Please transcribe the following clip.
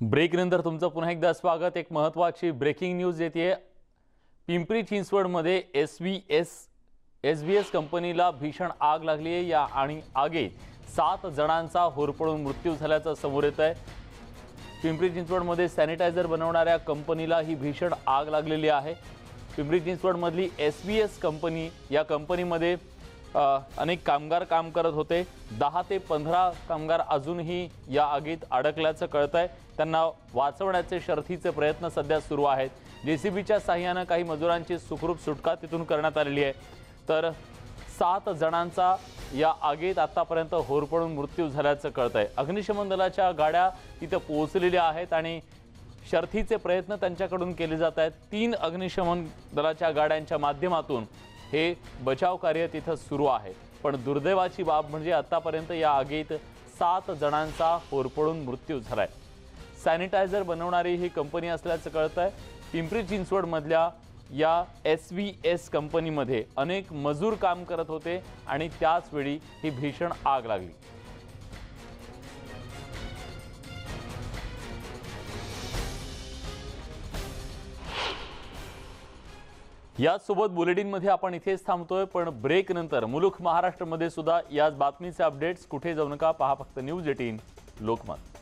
ब्रेकनंतर तुमचं पुन्हा एकदा स्वागत. एक महत्त्वाची ब्रेकिंग न्यूज येते. पिंपरी चिंचवडमध्ये S V S S B S कंपनीला भीषण आग लागली आहे. या आणि आगीत सात जणांचा होरपळून मृत्यू झाल्याचं समोर येत आहे. पिंपरी चिंचवडमध्ये सॅनिटायझर बनवणाऱ्या कंपनीला ही भीषण आग लागलेली आहे. पिंपरी चिंचवडमधली एस बी एस कंपनी या कंपनीमध्ये अनेक कामगार काम करत होते. दहा ते पंधरा कामगार अजूनही या आगीत अडकल्याचं कळत आहे त्यांना वाचवण्याचे शर्थीचे प्रयत्न सध्या सुरू आहेत. जे सी बीच्या साह्यानं काही मजुरांची सुखरूप सुटका तिथून करण्यात आलेली आहे. तर सात जणांचा या आगीत आत्तापर्यंत होरपडून मृत्यू झाल्याचं कळत आहे अग्निशमन दलाच्या गाड्या तिथं पोहोचलेल्या आहेत आणि शर्थीचे प्रयत्न त्यांच्याकडून केले जात आहेत. तीन अग्निशमन दलाच्या गाड्यांच्या माध्यमातून हे बचाव कार्य तिथं सुरू आहे. पण दुर्दैवाची बाब म्हणजे आतापर्यंत या आगीत सात जणांचा होरपळून मृत्यू झालाय. सॅनिटायझर बनवणारी ही कंपनी असल्याचं कळत आहे पिंपरी चिंचवडमधल्या या एस व्ही एस कंपनीमध्ये अनेक मजूर काम करत होते आणि त्याचवेळी ही भीषण आग लागली. याचसोबत बुलेटिनमध्ये आपण इथेच थांबतोय पण ब्रेक नंतर मुलुख महाराष्ट्रमध्ये सुद्धा याच बातमीचे अपडेट्स कुठे जाऊ नका पहा फक्त न्यूज एटीन लोकमत.